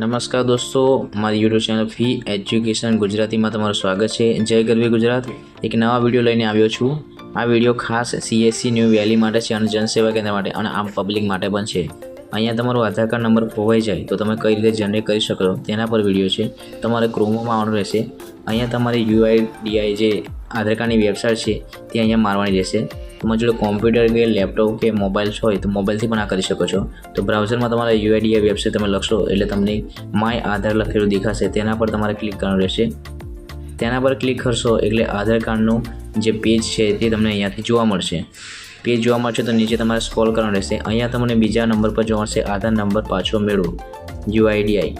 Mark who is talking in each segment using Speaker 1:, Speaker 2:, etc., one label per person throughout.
Speaker 1: નમસ્કાર દોસ્તો, મારી યુટ્યુબ ચેનલ ફી એજ્યુકેશન ગુજરાતીમાં તમારું સ્વાગત છે. જય ગરવી ગુજરાત. એક નવા વીડિયો લઈને આવ્યો છું. આ વીડિયો ખાસ સીએસસી ન્યૂ વેલી માટે છે અને જનસેવા કેન્દ્ર માટે અને આમ પબ્લિક માટે પણ છે. અહીંયા તમારો આધાર કાર્ડ નંબર ખોવાઈ જાય તો તમે કઈ રીતે જનરેટ કરી શકો તેના પર વીડિયો છે. તમારે ક્રોમોમાં આવવાનું રહેશે. અહીંયા તમારી યુઆઈડીઆઈ જે આધાર કાર્ડની વેબસાઇટ છે, તે અહીંયા મારવાની રહેશે. તમારી જોડે કોમ્પ્યુટર કે લેપટોપ કે મોબાઈલ હોય તો મોબાઈલથી પણ આ કરી શકો છો. તો બ્રાઉઝરમાં તમારા યુઆઈડીઆઈ વેબસાઇટ તમે લખશો એટલે તમને માય આધાર લખેલું દેખાશે. તેના પર તમારે ક્લિક કરવાનું રહેશે. તેના પર ક્લિક કરશો એટલે આધાર કાર્ડનું જે પેજ છે તે તમને અહીંયાથી જોવા મળશે. પેજ જોવા મળશે તો નીચે તમારે સ્ક્રોલ કરવાનું રહેશે. અહીંયા તમને બીજા નંબર પર જોવા મળશે આધાર નંબર પાછો મેળવો. યુઆઈડીઆઈ.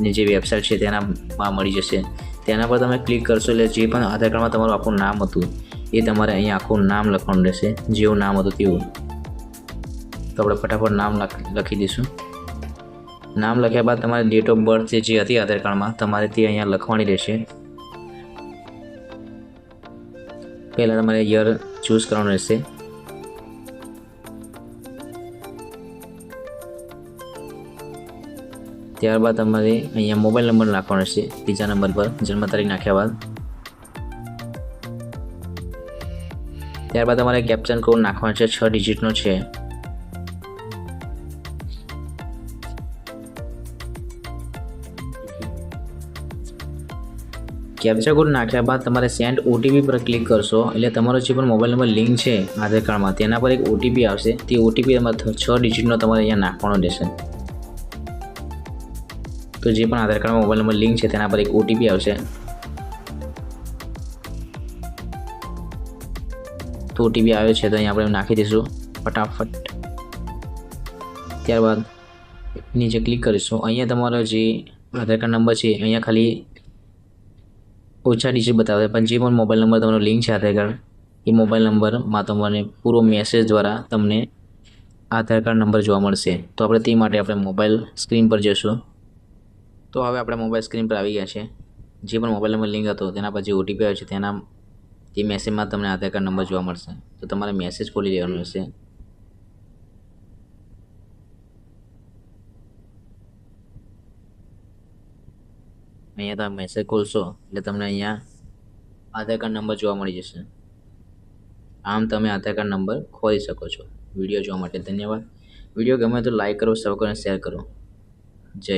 Speaker 1: ની જે વેબસાઇટ છે તેનામાં મળી જશે. તેના પર તમે ક્લિક કરશો એટલે જે પણ આધાર કાર્ડમાં તમારું આખું નામ હતું એ તમારે અહીંયા આખું નામ લખવાનું રહેશે, જેવું નામ હતું તેવું. તો આપણે ફટાફટ નામ લખ- દઈશું. નામ લખ્યા બાદ તમારી ડેટ ઓફ બર્થ જે હતી આધાર કાર્ડમાં, તમારે તે અહીંયા લખવાની રહેશે. પહેલાં તમારે યર ચૂઝ કરવાનું રહેશે. ત્યારબાદ તમારે અહીંયા મોબાઈલ નંબર નાખવાનો રહેશે ત્રીજા નંબર પર, જન્મ તારીખ નાખ્યા બાદ. ત્યારબાદ તમારે કેપ્ચન કોડ નાખવાનો છે, છ ડિજિટનો છે. કેપ્ચા કોડ નાખ્યા બાદ તમારે સેન્ડ ઓટીપી પર ક્લિક કરશો, એટલે તમારો જે પણ મોબાઈલ નંબર લિંક છે આધાર કાર્ડમાં, તેના પર એક ઓટીપી આવશે. તે ઓટીપી તમારે છ ડિજિટનો તમારે અહીંયા નાખવાનો રહેશે. તો જે પણ આધાર કાર્ડમાં મોબાઈલ નંબર લિંક છે, તેના પર એક ઓટીપી આવશે. તો ઓટીપી આવ્યો છે તો અહીંયા આપણે નાખી દઈશું ફટાફટ. ત્યારબાદ નીચે ક્લિક કરીશું. અહીંયા તમારો જે આધાર કાર્ડ નંબર છે, અહીંયા ખાલી ઓછા ડિજિટ બતાવે પણ જે પણ મોબાઈલ નંબર તમારો લિંક છે આધાર કાર્ડ, એ મોબાઈલ નંબરમાં તમને પૂરો મેસેજ દ્વારા તમને આધાર કાર્ડ નંબર જોવા મળશે. તો આપણે તે માટે આપણે મોબાઈલ સ્ક્રીન પર જઈશું. તો હવે આપણે મોબાઈલ સ્ક્રીન પર આવી ગયા છે જે પણ મોબાઈલ નંબર લિંક હતો, તેના પર જે ઓટીપી આવ્યો છે, તેના તે મેસેજમાં તમને આધાર કાર્ડ નંબર જોવા મળશે તો તમારે મેસેજ ખોલી લેવાનો રહેશે અહીંયા તમે મેસેજ ખોલશો એટલે તમને અહીંયા આધાર કાર્ડ નંબર જોવા મળી જશે. આમ તમે આધાર કાર્ડ નંબર ખોલી શકો છો. વીડિયો જોવા માટે ધન્યવાદ. વીડિયો ગમે તો લાઈક કરો સબસ્ક્રાઈબ અને શેર કરો. જય